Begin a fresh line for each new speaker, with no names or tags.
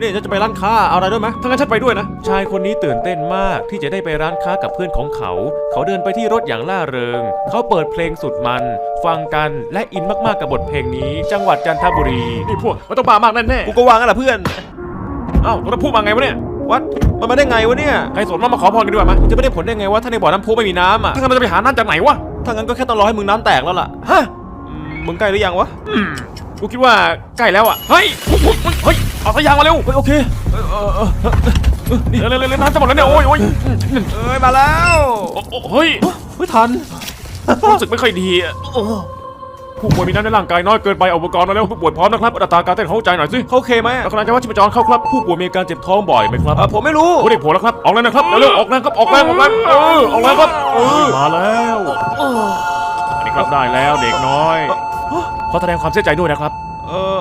นี่ฉันจะไปร้านค้าเอาอะไรด้วยไหมถ้างั้นฉันไปด้วยนะ ชายคนนี้ตื่นเต้นมากที่จะได้ไปร้านค้ากับเพื่อนของเขา เขาเดินไปที่รถอย่างล่าเริง เขาเปิดเพลงสุดมัน ฟังกันและอินมากๆกับบทเพลงนี้ จังหวัดจันทบุรี นี่พวกมันต้องบ้ามากแน่
กูก็วางกันแหละเพื่อน
ๆเอ้าแล้วพูดมาไงวะเนี่ย
วัดมันมาได้ไงวะเนี่ย
ใครสนว่ามาขอพรกันดีกว่าไหม
จะไม่ได้ผลได้ไงวะถ้าในบ่อน้ำพุไม่มีน้ำอะ
ถ้างั้นเราจะไปหาน้ำจากไหนวะ
ถ้างั้นก็แค่ต้องรอให้มึงน้ำแตกแล้วล่ะ
ฮะ
อืมมึงใกล้หรือยังวะ
อืม กูคิดว่าใกล้แล้วอะ เฮ้ยเฮ้ยเฮ้ยเอาสายยางมาเร็ว
เฮ้ยโอเค
เออเออเออเออนี่เร็วเร็วเร็วน้ำจะหมดแล้วเนี่ยโอ้ยโอ้ย
เอ้ยมาแล้ว
โอ้โอ้เฮ้ย
เฮ้ยทัน
รู้สึกไม่ค่อยดีอะผู้ป่วยมีน้ำในร่างกายน้อยเกินไปเอาอุปกรณ์มาแล้วผู้ป่วยพร้อมนะครับอัตราการเต้นเข้าใจหน่อยสิ
เขาโอเคไหม
แล้วกำลังจะว่าชีพจรเข้าครับ ผู้ป่วยมีอาการเจ็บท้องบ่อยไหมครับ
เออผมไม่รู้
โอ้ได้ผลแล้วครับออกแรงนะครับเร็วๆออกแรงครับออกแรงออกแรงเออออกแรงครับเออมาแล้วอันนี้ครับได้แล้วเด็กน้อย ขอแสดงความเสียใจด้วยนะครับ
เออ